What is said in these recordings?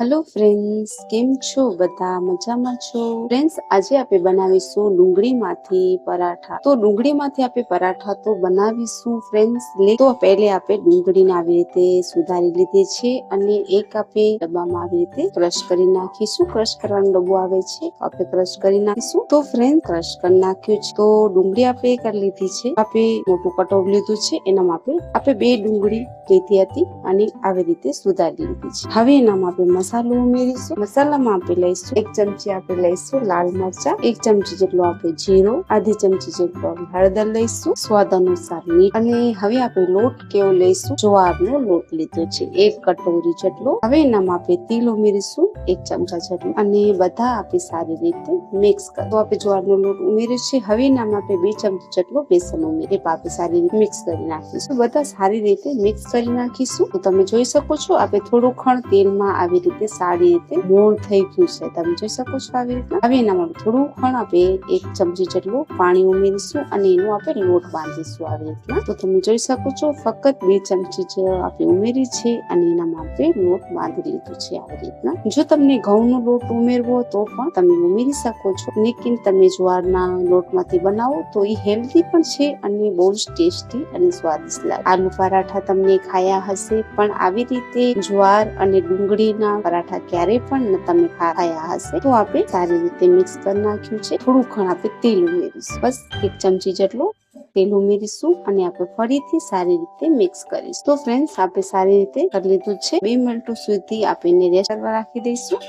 Hello friends કેમ છો? બધા મજામાં છો? ફ્રેન્ડ્સ આજે આપણે બનાવીશું ડુંગળીમાંથી પરાઠા. તો ડુંગળીમાંથી આપણે પરાઠા તો બનાવીશું ફ્રેન્ડ્સ લે, તો પહેલે આપણે ડુંગળીને આવી રીતે સુધારી લીધી છે અને એક આપણે ડબ્બામાં આવી રીતે ક્રશ કરી નાખીશું. ક્રશ કરવાનો ડબ્બો આવે છે આપણે ક્રશ કરી નાખીશું. તો ફ્રેન્ડ ક્રશ કરી નાખ્યું છે. તો ડુંગળી આપણે કરી લીધી છે. આપણે મોટું કટોર લીધું છે. એનામાં આપણે આપણે બે ડુંગળી લીધી હતી અને આવી રીતે સુધારી લીધી છે. હવે એનામાં આપણે મસાલો ઉમેરીશું, મસાલામાં આપણે લઈશું એક ચમચી આપણે લઈશું લાલ મરચા, એક ચમચી જેટલો આપણે જીરો, આધી ચમચી જેટલો હળદર લઈશું, સ્વાદ અનુસાર અને હવે આપણે લોટ કેવો લઈશું જવારનો લોટ લીધો છે, એક કટોરી જેટલો. હવે એનામાં આપણે તેલ ઉમેરીશું, એક ચમચા જેટલું. અને બધા આપણે સારી રીતે મિક્સ કરો તો આપણે જવારનો લોટ ઉમેરીએ છે, હવે એનામાં આપણે બે ચમચી જેટલો બેસન ઉમેરી આપણે સારી રીતે મિક્સ કરી નાખીશું. બધા સારી રીતે મિક્સ કરી નાખીશું. તમે જોઈ શકો છો, આપણે થોડું ખણ તેલમાં આવી રીતે સારી રીતે મોણ થઈ ગયું છે. તમે જોઈ શકો છો આવી રીતના હવે એનામાં થોડું ખણ આપણે એક ચમચી જેટલું પાણી ઉમેરીશું અને એનો આપણે લોટ બાંધીશું આવી રીતના. તો તમે જોઈ શકો છો ફક્ત બે ચમચી જે આપણે ઉમેરી છે અને એનામાં આપણે લોટ બાંધી લીધું છે આવી રીતના. જો તમને ઘઉંનો લોટ ઉમેરવો તો પણ તમે ઉમેરી શકો છો. લેકિન તમે જ્વારના લોટમાંથી બનાવો તો એ હેલ્ધી પણ છે અને બહુ જ ટેસ્ટી અને સ્વાદિષ્ટ લાગે. આલુ પરાઠા તમને ખાયા હશે પણ આવી રીતે જ્વાર અને ડુંગળીના પરાઠા ક્યારેય પણ તમે ખાયા હશે, તો આપણે સારી રીતે મિક્સ કરી નાખ્યું છે. થોડું ઘણ આપણે તેલ ઉમેરીશું. બસ એક ચમચી જેટલું તેલ ઉમેરીશું અને આપણે ફરીથી સારી રીતે મિક્સ કરીશું. તો ફ્રેન્ડ્સ આપણે સારી રીતે કરી લીધું છે. બે મિનિટ સુધી આપણે રેસ્ટ કરવા રાખી દઈશું.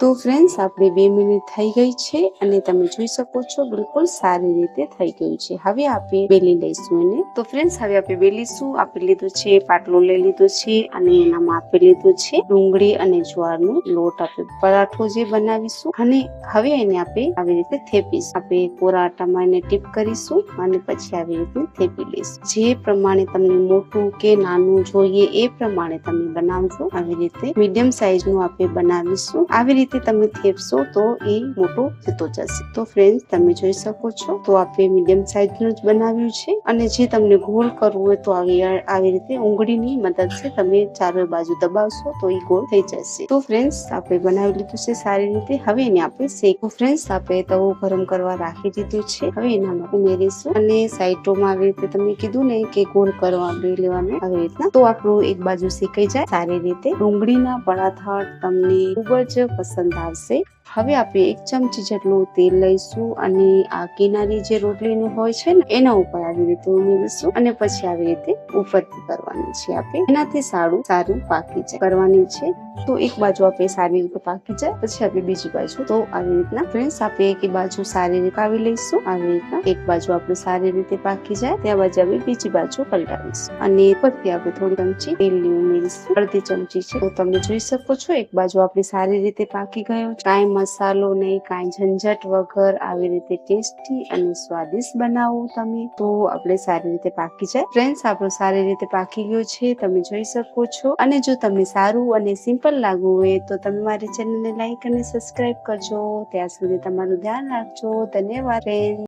તો ફ્રેન્ડ્સ આપણે બે મિનિટ થઈ ગઈ છે અને તમે જોઈ શકો છો, બિલકુલ સારી રીતે થઈ ગયું છે. હવે આપણે બેલી લઈશું એને. તો ફ્રેન્ડ્સ હવે આપણે બેલીશું આપણે લીધું છે? પાટલો લઈ લીધો છે અને એનામાં આપણે લીધું છે ડુંગળી અને જ્વારનો લોટ. આપણે પરાઠો જે બનાવીશું અને હવે એને આપણે આવી રીતે થેપીશું. આપણે કોરા આટામાં એને ટીપ કરીશું અને પછી આવી રીતે થેપી લઈશું. જે પ્રમાણે તમને મોટું કે નાનું જોઈએ એ પ્રમાણે તમે બનાવજો. આવી રીતે મીડિયમ સાઈઝનું આપણે બનાવીશું. આવી રીતે તમે થેપશો તો એ મોટો થતો જશે. તો ફ્રેન્ડ તમે જોઈ શકો છો, તો આપણે મીડિયમ સાઈઝનું જ બનાવ્યું છે. અને જે તમને ગોળ કરવું હોય તો આવી આવી રીતે ઉંગળીની મદદથી તમે ચારે બાજુ દબાવશો તો એ ગોળ થઈ જશે. તો ફ્રેન્ડ્સ આપણે બનાવી લીધું છે સારી રીતે. હવે એને આપણે શેકો ફ્રેન્ડ્સ આપણે તવો ગરમ કરવા રાખી દીધું છે. હવે એનામાં ઉમેરીશું. અને સાઈટોમાં આવી રીતે તમે કીધું ને કે ગોળ કરવા લેવાનું. આવી રીતના. તો આપણું એક બાજુ શેકાઈ જાય. સારી રીતે ડુંગળીના પરાઠા તમને ખૂબ જ પસંદ આવશે. હવે આપણે એક ચમચી જેટલું તેલ લઈશું અને આ કિનારી જે રોટલીનું હોય છે ને, એના ઉપર આવી રીતે ઉમેરીશું અને પછી આવી રીતે ઉપરથી કરવાની છે આપણે. એનાથી સારું સારું પાકી જાય. કરવાની છે. તો એક બાજુ આપણે સારી રીતે પાકી જાય, પછી આપણે બીજી બાજુ. તો આવી રીતના ફ્રેન્ડ્સ, આપણે એક બાજુ સારી રીતે આવી લઈશું. આવી રીતના એક બાજુ આપણે સારી રીતે પાકી જાય. ત્યાં બાજુ આપણે બીજી બાજુ પલટાવીશું. અને પછી આપણે થોડી ચમચી તેલની ઉમેરીશું. અડધી ચમચી છે. તો તમે જોઈ શકો છો, એક બાજુ આપણી સારી રીતે પાકી ગયો કાંઈ મસાલો નહીં કાંઈ ઝંઝટ વગર આવી રીતે ટેસ્ટી અને સ્વાદિષ્ટ બનાવો તમે, તો આપણે સારી રીતે પાકી જાય. ફ્રેન્ડ્સ આપણો સારી રીતે પાકી ગયો છે, તમે જોઈ શકો છો. અને જો તમને સારું અને સિમ્પલ લાગવું હોય, તો તમે મારી ચેનલને લાઈક અને સબસ્ક્રાઈબ કરજો. ત્યાં સુધી તમારું ધ્યાન રાખજો. ધન્યવાદ ફ્રેન્ડ